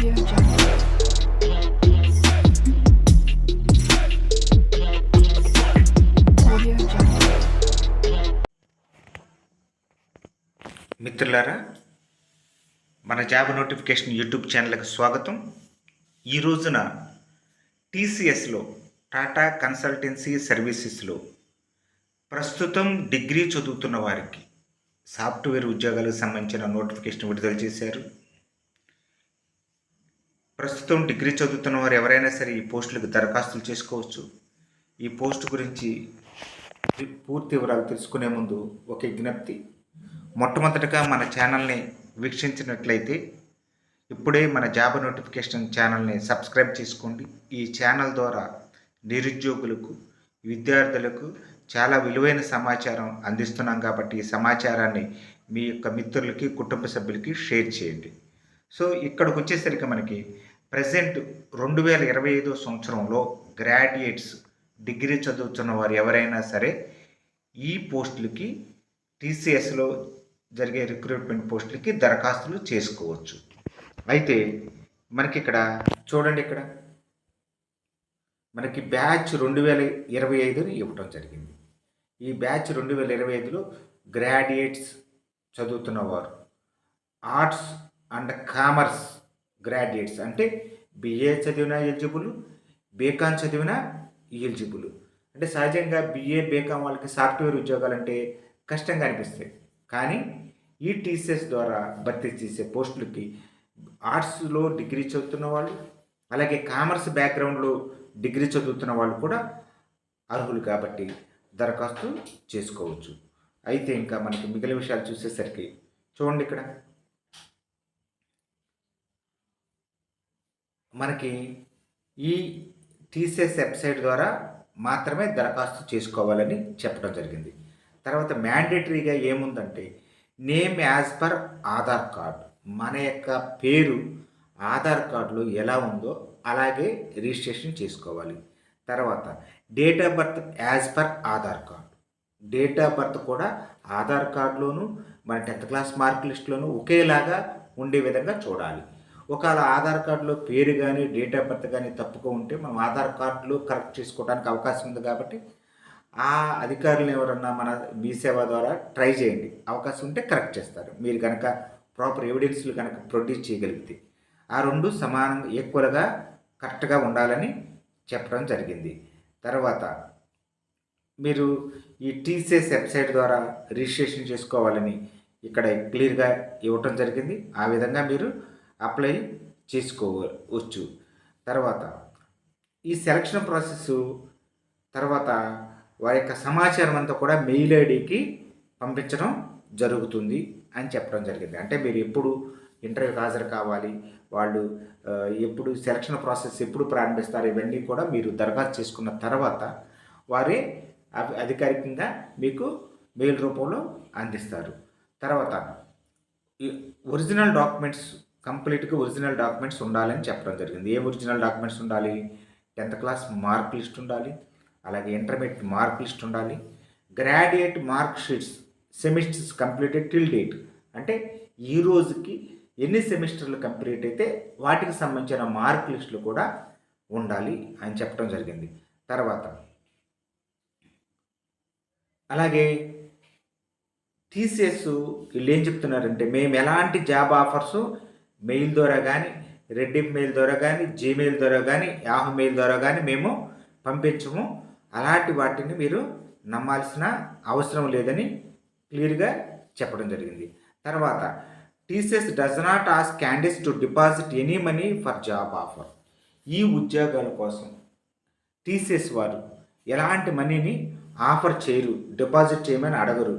మిత్రులారా మన job notification YouTube ఛానల్కి స్వాగతం. ఈ రోజున టీసీఎస్లో టాటా కన్సల్టెన్సీ సర్వీసెస్లో ప్రస్తుతం డిగ్రీ చదువుతున్న వారికి సాఫ్ట్వేర్ ఉద్యోగాలకు సంబంధించిన నోటిఫికేషన్ విడుదల చేశారు. ప్రస్తుతం డిగ్రీ చదువుతున్న వారు ఎవరైనా సరే ఈ పోస్టులకు దరఖాస్తులు చేసుకోవచ్చు. ఈ పోస్ట్ గురించి పూర్తి వివరాలు తెలుసుకునే ముందు ఒక విజ్ఞప్తి. మొట్టమొదటిగా మన ఛానల్ని వీక్షించినట్లయితే ఇప్పుడే మన జాబ్ నోటిఫికేషన్ ఛానల్ని సబ్స్క్రైబ్ చేసుకోండి. ఈ ఛానల్ ద్వారా నిరుద్యోగులకు విద్యార్థులకు చాలా విలువైన సమాచారం అందిస్తున్నాం కాబట్టి ఈ సమాచారాన్ని మీ యొక్క మిత్రులకి కుటుంబ సభ్యులకి షేర్ చేయండి. సో ఇక్కడికి వచ్చేసరికి మనకి ప్రజెంట్ రెండు వేల ఇరవై ఐదో సంవత్సరంలో గ్రాడ్యుయేట్స్ డిగ్రీ చదువుతున్న వారు ఎవరైనా సరే ఈ పోస్టులకి టీసీఎస్లో జరిగే రిక్రూట్మెంట్ పోస్టులకి దరఖాస్తులు చేసుకోవచ్చు. అయితే మనకి ఇక్కడ చూడండి ఇక్కడ. మనకి బ్యాచ్ రెండు వేల ఇరవై ఐదుని ఇవ్వటం జరిగింది. ఈ బ్యాచ్ రెండు వేల ఇరవై ఐదులో గ్రాడ్యుయేట్స్ చదువుతున్నవారు ఆర్ట్స్ అండ్ కామర్స్ గ్రాడ్యుయేట్స్. అంటే బిఏ చదివిన ఎలిజిబుల్ బీకాన్ చదివిన ఎలిజిబుల్. అంటే సహజంగా బిఏ బీకామ్ వాళ్ళకి సాఫ్ట్వేర్ ఉద్యోగాలు అంటే కష్టంగా అనిపిస్తాయి. కానీ ఈ టీసీఎస్ ద్వారా భర్తీ చేసే పోస్టులకి ఆర్ట్స్లో డిగ్రీ చదువుతున్న వాళ్ళు అలాగే కామర్స్ బ్యాక్గ్రౌండ్లో డిగ్రీ చదువుతున్న వాళ్ళు కూడా అర్హులు కాబట్టి దరఖాస్తు చేసుకోవచ్చు. అయితే ఇంకా మనకి మిగిలిన విషయాలు చూసేసరికి చూడండి ఇక్కడ. మనకి ఈ టీసీఎస్ వెబ్సైట్ ద్వారా మాత్రమే దరఖాస్తు చేసుకోవాలని చెప్పడం జరిగింది. తర్వాత మ్యాండేటరీగా ఏముందంటే name as per Aadhaar card. మన యొక్క పేరు ఆధార్ కార్డులో ఎలా ఉందో అలాగే రిజిస్ట్రేషన్ చేసుకోవాలి. తర్వాత date of birth as per Aadhaar card. Date of birth కూడా ఆధార్ కార్డులోను మన టెన్త్ క్లాస్ మార్క్ లిస్టులోను ఒకేలాగా ఉండే విధంగా చూడాలి. ఒకవేళ ఆధార్ కార్డులో పేరు కానీ డేట్ ఆఫ్ బర్త్ కానీ తప్పుగా ఉంటే మనం ఆధార్ కార్డులు కరెక్ట్ చేసుకోవడానికి అవకాశం ఉంది కాబట్టి ఆ అధికారులు ఎవరన్నా మన మీ సేవ ద్వారా ట్రై చేయండి. అవకాశం ఉంటే కరెక్ట్ చేస్తారు. మీరు కనుక ప్రాపర్ ఎవిడెన్స్లు కనుక ప్రొడ్యూస్ చేయగలిగితే ఆ రెండు సమానంగా ఈక్వల్గా కరెక్ట్గా ఉండాలని చెప్పడం జరిగింది. తర్వాత మీరు ఈ టీసీఎస్ వెబ్సైట్ ద్వారా రిజిస్ట్రేషన్ చేసుకోవాలని ఇక్కడ క్లియర్గా ఇవ్వటం జరిగింది. ఆ విధంగా మీరు అప్లై చేసుకోవచ్చు. తర్వాత ఈ సెలక్షన్ ప్రాసెస్ తర్వాత వారి యొక్క సమాచారం అంతా కూడా మెయిల్ ఐడికి పంపించడం జరుగుతుంది అని చెప్పడం జరిగింది. అంటే మీరు ఎప్పుడు ఇంటర్వ్యూకి హాజరు కావాలి వాళ్ళు ఎప్పుడు సెలక్షన్ ప్రాసెస్ ఎప్పుడు ప్రారంభిస్తారు ఇవన్నీ కూడా మీరు దరఖాస్తు చేసుకున్న తర్వాత వారే అధికారికంగా మీకు మెయిల్ రూపంలో అందిస్తారు. తర్వాత ఈ ఒరిజినల్ డాక్యుమెంట్స్ కంప్లీట్గా ఒరిజినల్ డాక్యుమెంట్స్ ఉండాలని చెప్పడం జరిగింది. ఏ ఒరిజినల్ డాక్యుమెంట్స్ ఉండాలి? టెన్త్ క్లాస్ మార్క్ లిస్ట్ ఉండాలి అలాగే ఇంటర్మీడియట్ మార్క్ లిస్ట్ ఉండాలి graduate mark sheets semesters completed till date. అంటే ఈ రోజుకి ఎన్ని సెమిస్టర్లు కంప్లీట్ అయితే వాటికి సంబంధించిన మార్క్ లిస్టులు కూడా ఉండాలి అని చెప్పడం జరిగింది. తర్వాత అలాగే టీసీఎస్ వీళ్ళు ఏం చెప్తున్నారంటే మేము ఎలాంటి జాబ్ ఆఫర్స్ మెయిల్ ద్వారా కానీ రెడ్డి మెయిల్ ద్వారా కానీ జీమెయిల్ ద్వారా కానీ యాహూ మెయిల్ ద్వారా కానీ మేము పంపించము. అలాంటి వాటిని మీరు నమ్మాల్సిన అవసరం లేదని క్లియర్గా చెప్పడం జరిగింది. తర్వాత TCS does not ask candidates to deposit any money for job offer ఈ ఉద్యోగాల కోసం టీసీఎస్ వారు ఎలాంటి మనీని ఆఫర్ చేయరు డిపాజిట్ చేయమని అడగరు.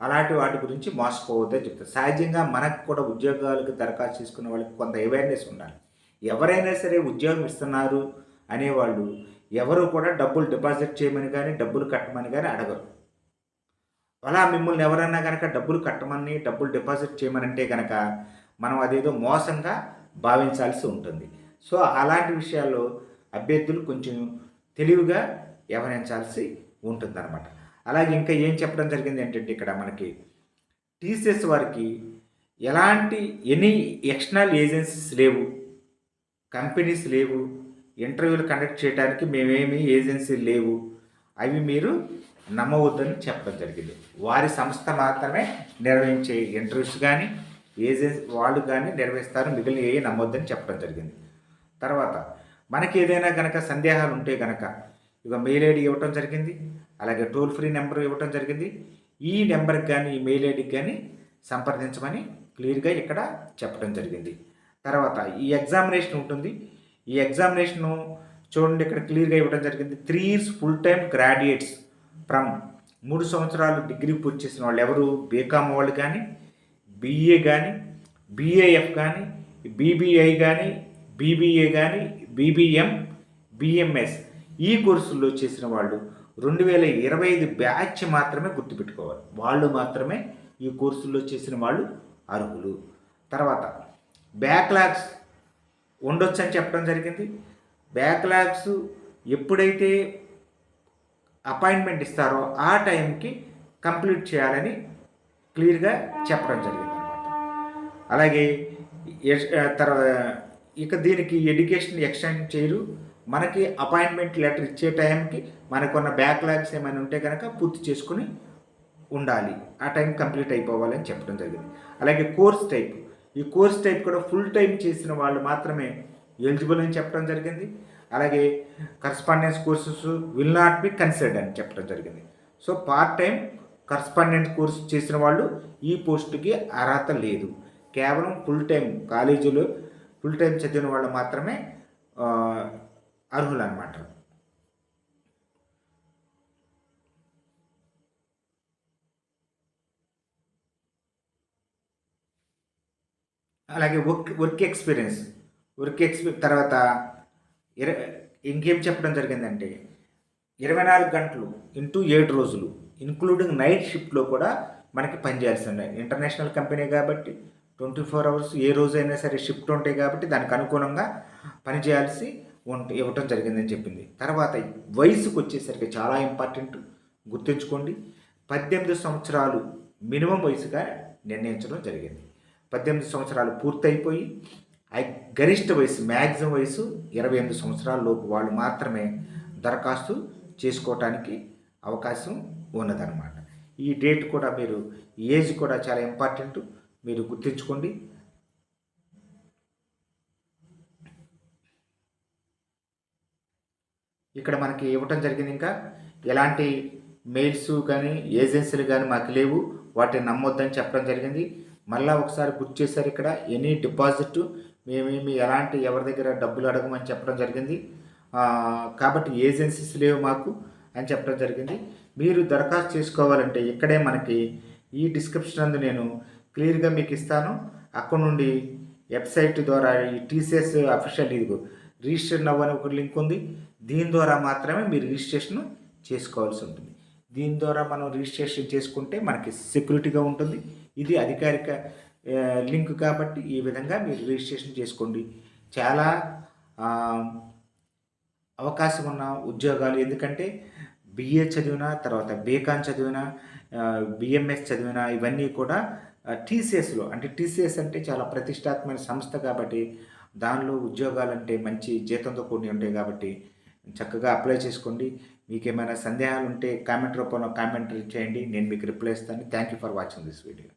అలాంటి వాటి గురించి మోసపోవద్దని చెప్తారు. సహజంగా మనకు కూడా ఉద్యోగాలకు దరఖాస్తు చేసుకున్న వాళ్ళకి కొంత అవేర్నెస్ ఉండాలి. ఎవరైనా సరే ఉద్యోగం ఇస్తున్నారు అనేవాళ్ళు ఎవరు కూడా డబ్బులు డిపాజిట్ చేయమని కానీ డబ్బులు కట్టమని కానీ అడగరు. అలా మిమ్మల్ని ఎవరైనా కనుక డబ్బులు కట్టమని డబ్బులు డిపాజిట్ చేయమని అంటే కనుక మనం అదేదో మోసంగా భావించాల్సి ఉంటుంది. సో అలాంటి విషయాల్లో అభ్యర్థులు కొంచెం తెలివిగా వ్యవహరించాల్సి ఉంటుందన్నమాట. అలాగే ఇంకా ఏం చెప్పడం జరిగింది ఏంటంటే ఇక్కడ మనకి టీసీఎస్ వారికి ఎలాంటి ఎనీ ఎక్స్టర్నల్ ఏజెన్సీస్ లేవు. కంపెనీస్ లేవు. ఇంటర్వ్యూలు కండక్ట్ చేయడానికి మేమేమి ఏజెన్సీలు లేవు. అవి మీరు నమ్మవద్దని చెప్పడం జరిగింది. వారి సంస్థ మాత్రమే నిర్వహించే ఇంటర్వ్యూస్ కానీ ఏజెన్సీ వాళ్ళు కానీ నిర్వహిస్తారు. మిగిలిన ఏ నమ్మొద్దని చెప్పడం జరిగింది. తర్వాత మనకి ఏదైనా కనుక సందేహాలు ఉంటే కనుక ఇక మెయిల్ ఐడి ఇవ్వటం జరిగింది. అలాగే టోల్ ఫ్రీ నెంబర్ ఇవ్వటం జరిగింది. ఈ నెంబర్కి కానీ ఈ మెయిల్ ఐడికి కానీ సంప్రదించమని క్లియర్గా ఇక్కడ చెప్పడం జరిగింది. తర్వాత ఈ ఎగ్జామినేషన్ ఉంటుంది. ఈ ఎగ్జామినేషను చూడండి ఇక్కడ క్లియర్గా ఇవ్వడం జరిగింది. Three years full time graduates from మూడు సంవత్సరాలు డిగ్రీ పూర్తి చేసిన వాళ్ళు ఎవరు? బీకామ్ వాళ్ళు కానీ బీఏ కానీ బీఏఎఫ్ కానీ బీబీఐ కానీ బీబీఏ కానీ బీబీఎం బిఎంఎస్ ఈ కోర్సుల్లో చేసిన వాళ్ళు రెండు వేల ఇరవై ఐదు బ్యాచ్ మాత్రమే గుర్తుపెట్టుకోవాలి. వాళ్ళు మాత్రమే ఈ కోర్సుల్లో చేసిన వాళ్ళు అర్హులు. తర్వాత బ్యాక్లాగ్స్ ఉండొచ్చు అని చెప్పడం జరిగింది. బ్యాక్లాగ్స్ ఎప్పుడైతే అపాయింట్మెంట్ ఇస్తారో ఆ టైంకి కంప్లీట్ చేయాలని క్లియర్గా చెప్పడం జరిగింది అనమాట అలాగే తర్వాత ఇక దీనికి ఎడ్యుకేషన్ ఎక్స్టెండ్ చేయరు. మనకి అపాయింట్మెంట్ లెటర్ ఇచ్చే టైంకి మనకున్న బ్యాక్లాగ్స్ ఏమైనా ఉంటే కనుక పూర్తి చేసుకుని ఉండాలి. ఆ టైం కంప్లీట్ అయిపోవాలని చెప్పడం జరిగింది. అలాగే కోర్స్ టైప్. ఈ కోర్స్ టైప్ కూడా ఫుల్ టైం చేసిన వాళ్ళు మాత్రమే ఎలిజిబుల్ అని చెప్పడం జరిగింది. అలాగే correspondence courses will not be considered అని చెప్పడం జరిగింది. So part time correspondent course చేసిన వాళ్ళు ఈ పోస్టుకి అర్హత లేదు. కేవలం ఫుల్ టైం కాలేజీలో ఫుల్ టైం చదివిన వాళ్ళు మాత్రమే అర్హులు అనమాట అలాగే వర్క్ వర్క్ ఎక్స్పీరియన్స్. వర్క్ ఎక్స్పీ తర్వాత ఇర ఇంకేం చెప్పడం జరిగిందంటే ఇరవై నాలుగు గంటలు ఇంటూ ఏడు రోజులు ఇంక్లూడింగ్ నైట్ షిఫ్ట్లో కూడా మనకి పనిచేయాల్సి ఉన్నాయి ఇంటర్నేషనల్ కంపెనీ కాబట్టి ట్వంటీ ఫోర్ అవర్స్ ఏ రోజైనా సరే షిఫ్ట్ ఉంటాయి కాబట్టి దానికి అనుగుణంగా పనిచేయాల్సి ఇవ్వటం జరిగిందని చెప్పింది. తర్వాత వయసుకు వచ్చేసరికి చాలా ఇంపార్టెంట్ గుర్తుంచుకోండి పద్దెనిమిది సంవత్సరాలు మినిమం వయసుగా నిర్ణయించడం జరిగింది. పద్దెనిమిది సంవత్సరాలు పూర్తయిపోయి ఐ- గరిష్ట వయసు మ్యాక్సిమం వయసు ఇరవై ఎనిమిది సంవత్సరాల లోపు వాళ్ళు మాత్రమే దరఖాస్తు చేసుకోవటానికి అవకాశం ఉన్నదన్నమాట. ఈ డేట్ కూడా మీరు ఏజ్ కూడా చాలా ఇంపార్టెంట్ మీరు గుర్తుంచుకోండి ఇక్కడ మనకి ఇవ్వటం జరిగింది ఇంకా. ఎలాంటి మెయిల్స్ కానీ ఏజెన్సీలు కానీ మాకు లేవు. వాటిని నమ్మొద్దని చెప్పడం జరిగింది. మళ్ళీ ఒకసారి గుర్తు చేశారు ఇక్కడ. ఎనీ డిపాజిట్ మేమేమి ఎలాంటి ఎవరి దగ్గర డబ్బులు అడగమని చెప్పడం జరిగింది. కాబట్టి ఏజెన్సీస్ లేవు మాకు అని చెప్పడం జరిగింది. మీరు దరఖాస్తు చేసుకోవాలంటే ఇక్కడే మనకి ఈ డిస్క్రిప్షన్ అందు నేను క్లియర్గా మీకు ఇస్తాను. అక్కడ నుండి వెబ్సైట్ ద్వారా ఈ టీసీఎస్ అఫీషియల్ ఇదిగో రిజిస్టర్ అవ్వని అని ఒక లింక్ ఉంది. దీని ద్వారా మాత్రమే మీరు రిజిస్ట్రేషన్ చేసుకోవాల్సి ఉంటుంది. దీని ద్వారా మనం రిజిస్ట్రేషన్ చేసుకుంటే మనకి సెక్యూరిటీగా ఉంటుంది. ఇది అధికారిక లింక్ కాబట్టి ఈ విధంగా మీరు రిజిస్ట్రేషన్ చేసుకోండి. చాలా అవకాశం ఉన్న ఉద్యోగాలు ఎందుకంటే బిఏ చదివిన తర్వాత బీకాన్ చదివిన బిఎంఎస్ చదివిన ఇవన్నీ కూడా టీసీఎస్లో అంటే టీసీఎస్ అంటే చాలా ప్రతిష్టాత్మక సంస్థ కాబట్టి దానిలో ఉద్యోగాలంటే మంచి జీతంతో కూడి ఉంటాయి కాబట్టి చక్కగా అప్లై చేసుకోండి. మీకు ఏమైనా సందేహాలు ఉంటే కామెంట్ రూపంలో కామెంట్ చేయండి. నేను మీకు రిప్లై ఇస్తాను. Thank you for watching this video